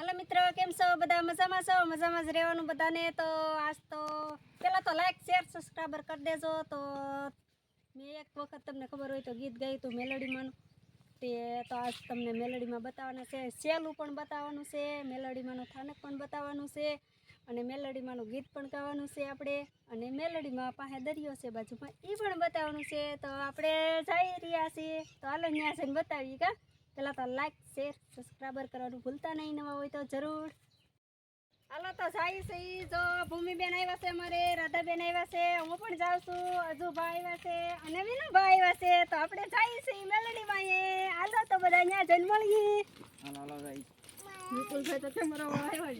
હાલો મિત્રો, કેમ છો? બધા મજામાં છો? મજામાં જ રહેવાનું બધાને? તો આજ તો પહેલાં તો લાઈક શેર સબસ્ક્રાઈબર કરી દેજો. તો મેં એક વખત તમને ખબર હોય તો ગીત ગાયું હતું મેલોડીમાંનું તે તો આજ તમને મેલોડીમાં બતાવવાના છે. સેલું પણ બતાવવાનું છે, મેલોડીમાંનું થાનક પણ બતાવવાનું છે, અને મેલોડીમાંનું ગીત પણ ગાવાનું છે આપણે. અને મેલોડીમાં પાસે દરિયો છે બાજુમાં એ પણ બતાવવાનું છે. તો આપણે જઈ રહ્યા છીએ. તો હાલો ન્યા જઈને બતાવીએ કા? પહેલાં તો લાઈક શેર સબસ્ક્રાઈબર કરવાનું ભૂલતા નહીં. નવા હોય તો જરૂર. હાલો તો જાય છે ઈ જો ભૂમિબેન આવ્યા છે અમારે રાધાબેન આવ્યા છે હું પણ જાઉં છું. અજુભા આવ્યા છે અને વિનુભા આવ્યા છે. તો આપણે જઈએ છીએ મેલડીમાં એ હાલો તો બધા અહીંયા જન્મ મળીએ. વિપુલભાઈ તો તમારો આવ્યા.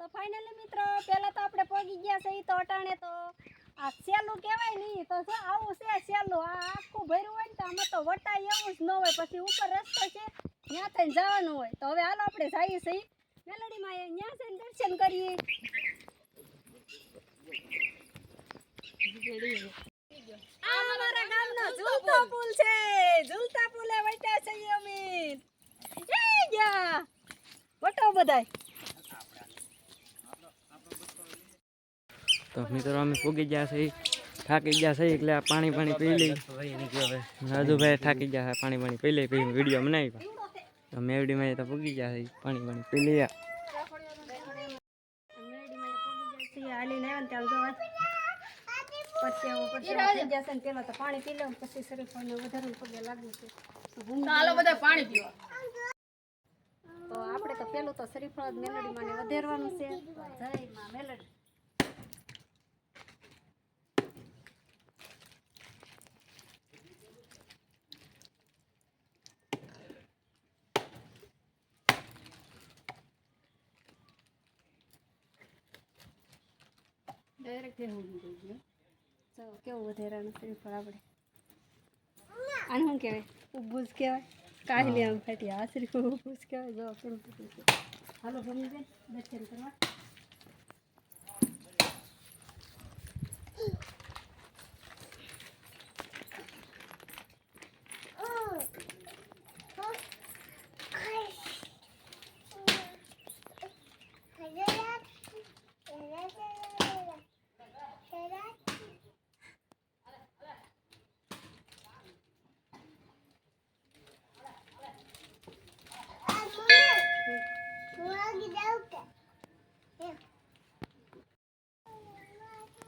તો ફાઇનલી મિત્રો પહેલાં તો આપણે પહોંચી ગયા છે ઈ તો અટાણે તો. આ સેલું કહેવાય નહીં તો જો આવું છે સેલું આ આખું ભર્યું હોય ને તો આમાં તો વટાય એવું જ ન હોય. પછી ઉપર રસ્તો છે, ત્યાં થઈને જવાનું હોય. તો હવે હાલો આપણે જઈએ છીએ. મેલડીમાં ત્યાં જઈને દર્શન કરીએ. આ અમારા ગામનો ઝૂલતો પુલ છે. ઝૂલતા પુલે વટ્યા છીએ અમે. જય ગયા. વટો બધાય. તો મિત્રો અમે પૂગી ગયા છે થાકી ગયા છે એટલે આ પાણી પાણી પી લઈ રાજુભાઈ થાકી ગયા છે પાણી પાણી પી લઈ પછી વીડિયો બનાવી તો મેવડીમાં તો ફૂગી ગયા છે પાણી પાણી પી લઈ પાણી પી લઉં પછી શરીફાને વધારે પગે લાગ્યું છે. તો બધા પાણી પીવા. તો આપણે તો પેલું તો શરીફળ જ મેલડીમાં વધારવાનું છે. જય માં મેલડી. ડાયરેક્ટ એવું થઈ તો કેવું વધારાનું શરીફળ આપણે આને શું કહેવાય? ઊભું જ કહેવાય? કાઢલી આમ ફાટી આ શરીફળ ઊભું જ કહેવાય, જો કેવું હાલો ગમી જાય દર્શન કરવા.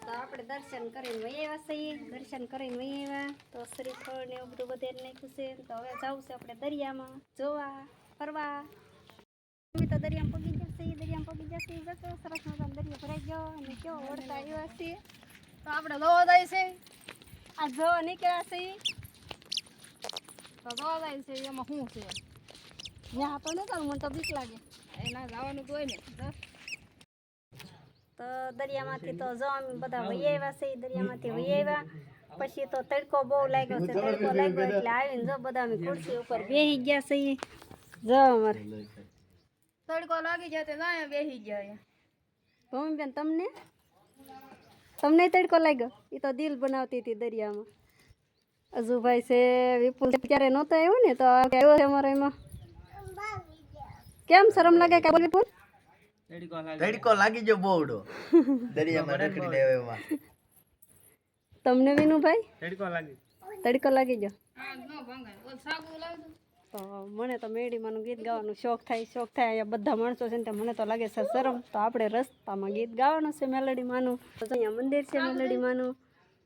તો આપણે દર્શન કરીને વહી આવ્યા છીએ. દર્શન કરીને વહી આવ્યા. તો શ્રીફળ ને એવું બધું બધે નાખ્યું છે. તો હવે જવું છે આપણે દરિયામાં જોવા, ફરવા. અમે તો દરિયામાં પગી જશે દરિયામાં પગી જશે જતો સરસ મજાનો દરિયો ભરાઈ ગયો અને કેવો વળતા આવ્યા છીએ તો આપણે દવા જાય છે. આ જોવા નીકળ્યા છે તો જોવા જાય છે એમાં શું છે. ત્યાં તો નહીં મને તો બીક લાગે. એના જવાનું તો હોય ને. તો દરિયામાંથી તો જો અમે બધા વહી આવ્યા છે દરિયામાંથી વહી આવ્યા. પછી તો તડકો બહુ લાગ્યો છે તડકો લાગ્યો એટલે આવીને જો બધા અમે ખુરશી ઉપર બેસી ગયા છીએ. જો અમારે. તડકો લાગી જાય તો જાય બેસી જાય ભૂમિબેન તમને? તમને તડકો લાગ્યો? એ તો દિલ બનાવતી હતી દરિયામાં. અજુભાઈ છે વિપુલ ક્યારે નહોતો આવ્યો ને તો આવ્યો છે અમારે એમાં. કેમ શરમ લાગે કે વિપુલ? તડકો લાગી ગયો. બોવડો. દરિયામાં રખડી લેવો એમાં. તમને વિનુભાઈ? તડકો લાગી તડકો લાગી ગયો? હા ન ભંગાય ઓલ સાગું લાવજો તો મને તો મેડીમાંનું ગીત ગાવાનું શોખ થાય શોખ થાય. અહીંયા બધા માણસો છે ને તે મને તો લાગે છે શરમ. તો આપણે રસ્તામાં ગીત ગાવાનું છે મેલડીમાંનું. તો અહીંયા મંદિર છે મેલડીમાંનું.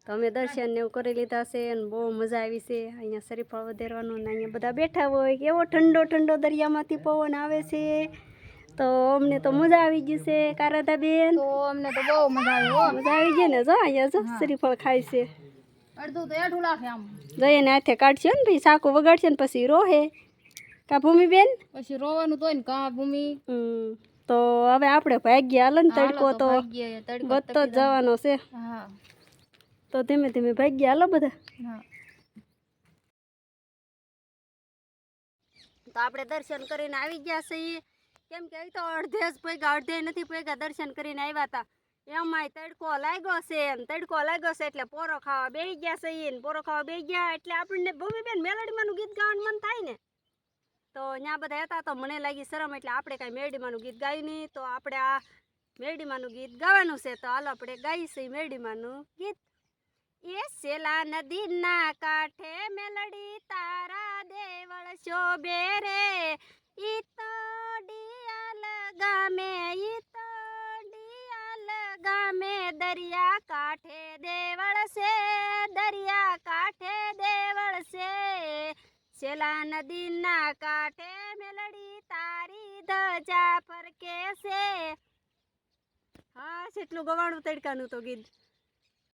તો અમે દર્શન ને એવું કરી લીધા છે અને બહુ મજા આવી છે. અહીંયા શરીફળ વધારવાનું ને અહીંયા બધા બેઠા હોય. કેવો ઠંડો ઠંડો દરિયામાંથી પવન આવે છે. તો અમને તો મજા આવી ગઈ છે કારાધા બેન તો અમને તો બહુ મજા આવી મજા આવી ગઈ ને જો અહીંયા જો શ્રીફળ ખાય છે. અડધું તો એઠું લાખે આમ. જઈએ ને હાથે કાઢશે ને પછી સાકું વગાડશે ને પછી રોહે. કા ભૂમિબેન? પછી રોવાનું તો ને કા ભૂમિ? તો હવે આપણે ભાગ્યા હાલ ને તડકો તો ભાગ્યે જ જવાનો છે. તો ધીમે ધીમે ભાગ્યા હાલો બધા. તો આપણે દર્શન કરીને આવી ગયા છીએ. કેમ કે તો અડધે જ પૈગા, અડધે નથી પૈગા દર્શન કરીને આવ્યા હતા એમાંય તડકો લાગ્યો છે એમ, તડકો લાગ્યો છે એટલે પોરો ખાવા બે ગયા છે ને, પોરો ખાવા બે ગયા એટલે આપણને ભૂમિબેન મેલડીમાંનું ગીત ગાવાનું મન થાય ને. તો ત્યાં બધા હતા તો મને લાગી શરમ એટલે આપણે કાંઈ મેરડીમાંનું ગીત ગાયું નહીં તો આપણે આ મેરડીમાંનું ગીત ગાવાનું છે. તો હાલો આપણે ગાઈશું મેરડીમાંનું ગીત. એ સેલા નદીના કાંઠે મેલડી તારા દેવળ શોભે રે. ઈ તો ડિયાલ ગામે ઈ તો ડિયાલ ગામે દરિયા કાંઠે દેવળ છે, દરિયા કાંઠે દેવળ છે. સેલા નદીના કાંઠે મેલડી તારી ધજા ફરકે છે. હા એટલું ગવાણું તડકાનું તો ગીત